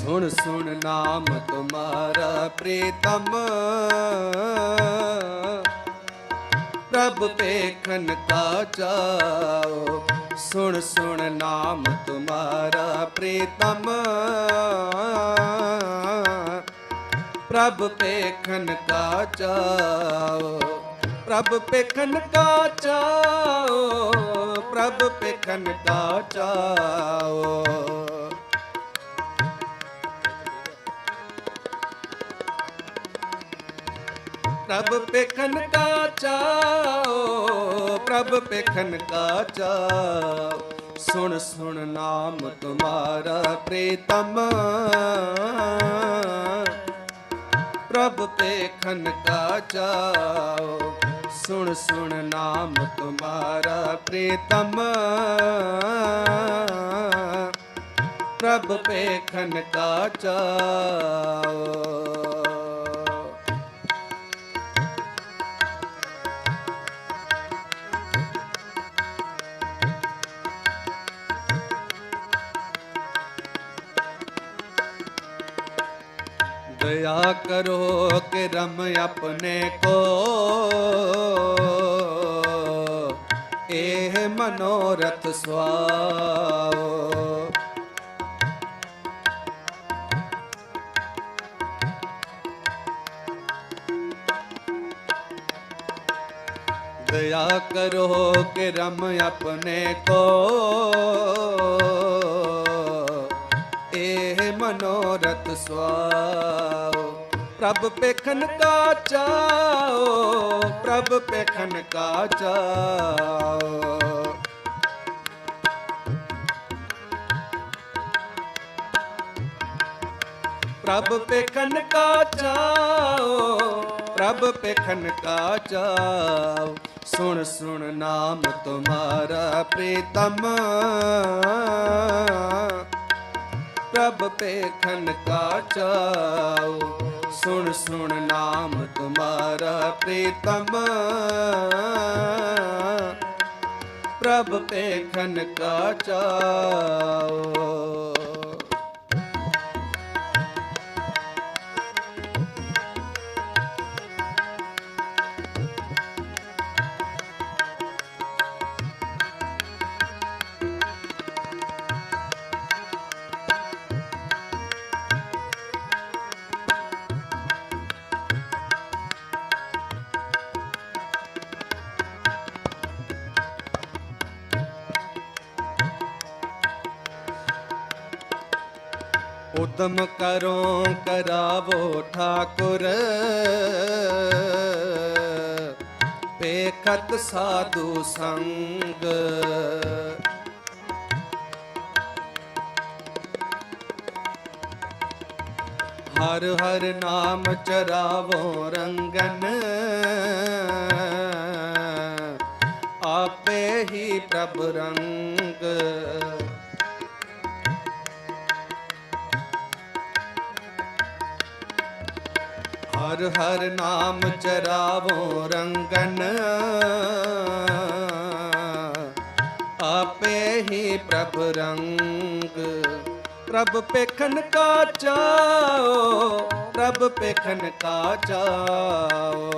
ਸੁਣ ਸੁਣ ਨਾਮ ਤੁਮਾਰਾ ਪ੍ਰੀਤਮ। ਪ੍ਰਭ ਪੇਖਨ ਕਾ ਚਾਓ ਸੁਣ ਸੁਣ ਨਾਮ ਤੁਮਾਰਾ ਪ੍ਰੀਤਮ। ਪ੍ਰਭ ਪੇਖਨ ਕਾ ਚਾਓ ਪ੍ਰਭ ਪੇਖਨ ਕਾ ਚਾਓ ਪ੍ਰਭ ਪੇਖਨ ਕਾ ਚਾਓ ਪ੍ਰਭ ਪੇਖਨ ਕਾ ਚਾਓ ਪ੍ਰਭ ਪੇਖਨ ਕਾ ਚਾਓ ਸੁਣ ਸੁਣ ਨਾਮ ਤੁਮਾਰਾ ਪ੍ਰੀਤਮ। ਪ੍ਰਭ ਪੇਖਨ ਕਾ ਚਾਓ ਸੁਣ ਸੁਣ ਨਾਮ ਤੁਮਾਰਾ ਪ੍ਰੀਤਮ। ਪ੍ਰਭ ਪੇਖਨ ਕਾ ਚਾਓ दया करो कि रम अपने को एह मनोरथ स्वाओ दया करो कि रम अपने को ਇਹ ਮਨੋਰਥ ਸੁਆਓ। ਪ੍ਰਭ ਪੇਖਨ ਕਾ ਚਾਓ, ਪ੍ਰਭ ਪੇਖਨ ਕਾ ਚਾਓ। ਪ੍ਰਭ ਪੇਖਨ ਕਾ ਚਾਓ, ਪ੍ਰਭ ਪੇਖਨ ਕਾ ਚਾਓ। ਸੁਣ ਸੁਣ ਨਾਮ ਤੁਮਾਰਾ ਪ੍ਰੀਤਮ। ਪ੍ਰਭ ਪੇਖਨ ਕਾ ਚਾਓ ਸੁਣ ਸੁਣ ਨਾਮ ਤੁਮਾਰਾ ਪ੍ਰੀਤਮ। ਪ੍ਰਭ ਪੇਖਨ ਕਾ ਚਾਓ ਉਦਮ ਕਰੋ ਕਰਾਵੋ ਠਾਕੁਰ। ਪੇਖਤ ਸਾਧੂ ਸੰਗ। ਹਰ ਹਰ ਨਾਮ ਚਰਾਵੋ ਰੰਗਨ। ਆਪੇ ਹੀ ਪ੍ਰਭ ਰੰਗ। ਹਰ ਹਰ ਨਾਮ ਚਰਾਵੋ ਰੰਗਨ। ਆਪੇ ਹੀ ਪ੍ਰਭ ਰੰਗ। ਪ੍ਰਭ ਪੇਖਨ ਕਾ ਚਾਓ, ਪ੍ਰਭ ਪੇਖਨ ਕਾ ਚਾਓ।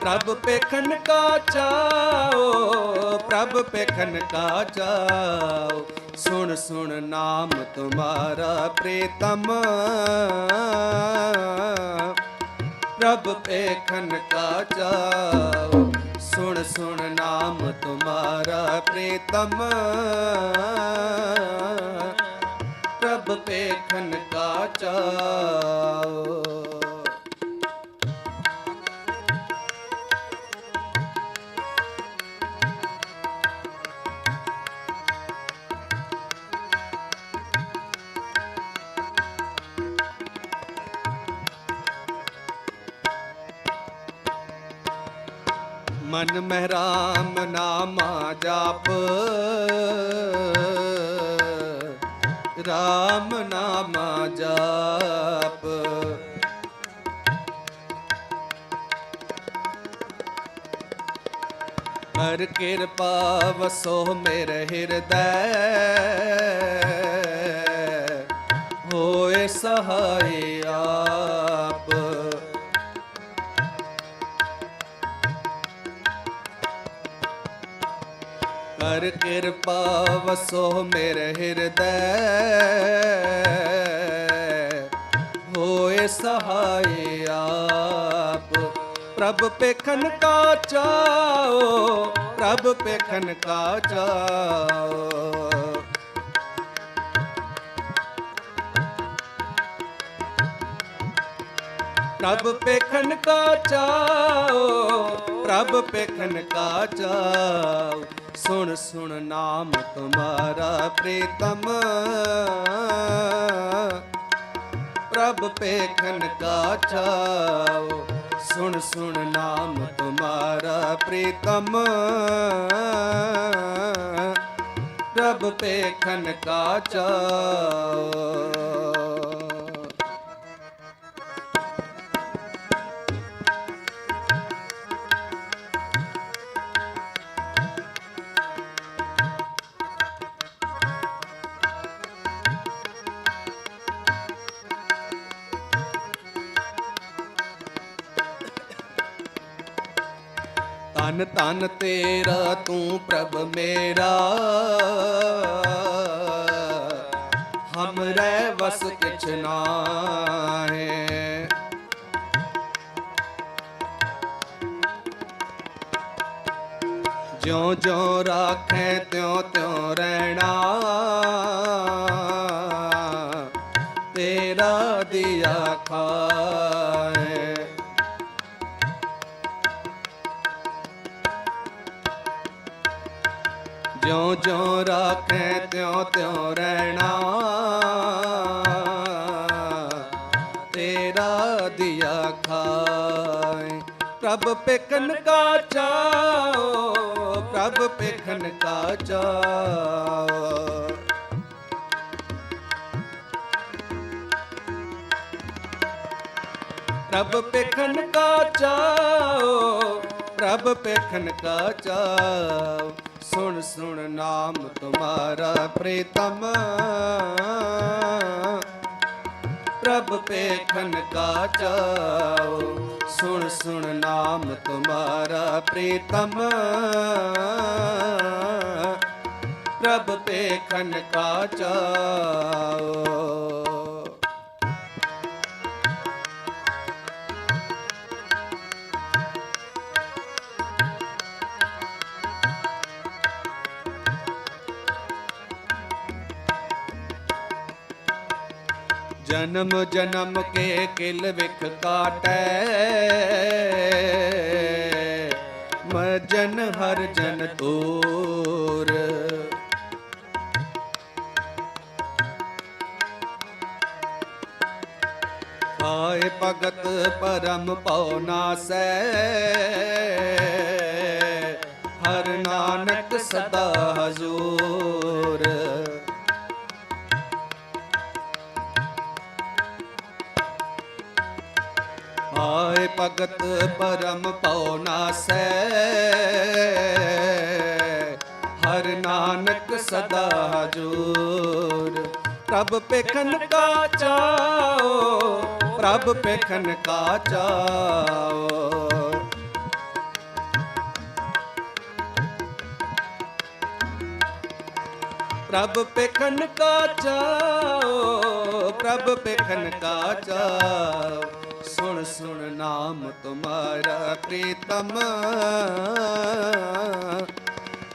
ਪ੍ਰਭ ਪੇਖਨ ਕਾ ਚਾਓ, ਪ੍ਰਭ ਪੇਖਨ ਕਾ ਚਾਓ। ਸੁਣ ਸੁਣ ਨਾਮ ਤੁਮਾਰਾ ਪ੍ਰੀਤਮ। ਪ੍ਰਭ ਪੇਖਨ ਕਾ ਜਾਓ ਸੁਣ ਸੁਣ ਨਾਮ ਤੁਮਾਰਾ ਪ੍ਰੀਤਮ। ਪ੍ਰਭ ਪੇਖਨ ਕਾ ਚਾਓ ਮਨ ਮਹਿਰਾਮ ਨਾਮਾ ਜਾਪ। ਰਾਮ ਨਾਮਾ ਜਾਪ। ਹਰ ਕਿਰਪਾ ਵਸੋ ਮੇਰੇ ਹਿਰਦੈ। ਹੋਏ ਸਹਾਈ ਆਪ। ਕਰ ਕਿਰਪਾ ਵਸੋ ਮੇਰੇ ਹਿਰਦੈ। ਹੋਏ ਸਹਾਈ ਆਪ, ਪ੍ਰਭ ਪੇਖਨ ਕਾ ਚਾਓ, ਪ੍ਰਭ ਪੇਖਨ ਕਾ ਚਾਓ। ਪ੍ਰਭ ਪੇਖਨ ਕਾ ਚਾਓ, ਪ੍ਰਭ ਪੇਖਨ ਕਾ ਚਾਓ। ਸੁਣ ਸੁਣ ਨਾਮ ਤੁਮਾਰਾ ਪ੍ਰੀਤਮ। ਪ੍ਰਭ ਪੇਖਨ ਕਾ ਚਾਓ ਸੁਣ ਸੁਣ ਨਾਮ ਤੁਮਾਰਾ ਪ੍ਰੀਤਮ। ਪ੍ਰਭ ਪੇਖਨ ਕਾ ਚਾਓ ਤਨ ਤਨ ਤੇਰਾ, ਤੂੰ ਪ੍ਰਭ ਮੇਰਾ। ਹਮਰੇ ਵਸ ਕਿਛ ਨਾਹੀ। ਜਿਉ ਜਿਉ ਰਾਖੇ, ਤਿਉ ਤਿਉ ਰਹਿਣਾ। ਤੇਰਾ ਦਿਆ ਖਾਏ ਜਿਉ ਜਿਉ ਰਾਖੇ, ਤਿਉ ਤਿਉ ਰਹਿਣਾ। ਤੇਰਾ ਦਿਆ ਖਾਏ। ਪ੍ਰਭ ਪੇਖਨ ਕਾ ਚਾਓ ਪ੍ਰਭ ਪੇਖਨ ਕਾ ਚਾਓ ਪ੍ਰਭ ਪੇਖਨ ਕਾ ਚਾਓ ਪ੍ਰਭ ਪੇਖਨ ਕਾ ਚਾਓ ਸੁਣ ਸੁਣ ਨਾਮ ਤੁਮਾਰਾ ਪ੍ਰੀਤਮ। ਪ੍ਰਭ ਪੇਖਨ ਕਾ ਚਾਓ ਸੁਣ ਸੁਣ ਨਾਮ ਤੁਮਾਰਾ ਪ੍ਰੀਤਮ। ਪ੍ਰਭ ਪੇਖਨ ਕਾ ਚਾਓ ਜਨਮ ਜਨਮ ਕੇ ਕਿਲ ਵਿਖ ਕਾਟੈ। ਮਜਨ ਹਰ ਜਨ ਤੂਰ। ਆਏ ਭਗਤ ਪਰਮ ਪਉ ਨਾਸੈ। ਆਏ ਭਗਤ ਪਰਮ ਪਉ ਨਾਸੈ। ਹਰ ਨਾਨਕ ਸਦਾ ਹਜੂਰ। ਪ੍ਰਭ ਪੇਖਨ ਕਾ ਚਾਓ, ਪ੍ਰਭ ਪੇਖਨ ਕਾ ਚਾਓ। ਪ੍ਰਭ ਪੇਖਨ ਕਾ ਚਾਓ ਪ੍ਰਭ ਪੇਖਨ ਕਾ ਚਾਓ ਸੁਣ ਸੁਣ ਨਾਮ ਤੁਮਾਰਾ ਪ੍ਰੀਤਮ।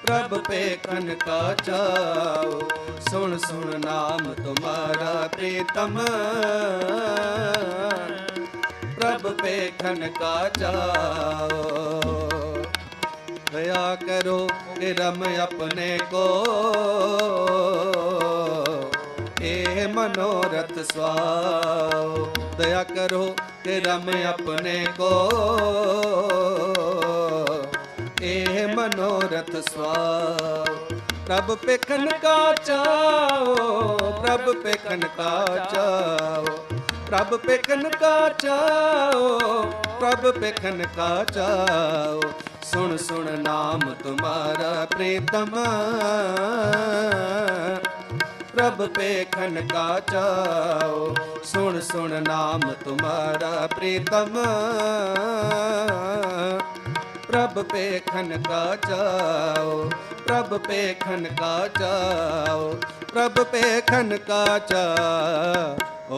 ਪ੍ਰਭ ਪੇਖਨ ਕਾ ਚਾਓ ਸੁਣ ਸੁਣ ਨਾਮ ਤੁਮਾਰਾ ਪ੍ਰੀਤਮ। ਪ੍ਰਭ ਪੇਖਨ ਕਾ ਚਾਓ ਦਇਆ ਕਰੋ कि रम अपने को ए मनोरथ स्वाओ दया करो कि रम अपने को ए मनोरथ स्वाओ प्रभ पेखन का चाओ प्रभ पेखन का चाओ प्रभ पेखन का चाओ प्रभ पेखन का चाओ ਸੁਣ ਸੁਣ ਨਾਮ ਤੁਮਾਰਾ ਪ੍ਰੇਤਮ। ਪ੍ਰਭ ਪੇਖਨ ਕਾ ਚਾਓ ਸੁਣ ਸੁਣ ਨਾਮ ਤੁਮਾਰਾ ਪ੍ਰੀਤਮ। ਪ੍ਰਭ ਪੇਖਨ ਕਾ ਚਾਓ ਪ੍ਰਭ ਪੇਖਨ ਕਾ ਚਾਓ ਪ੍ਰਭ ਪੇਖਨ ਕਾ ਚਾਓ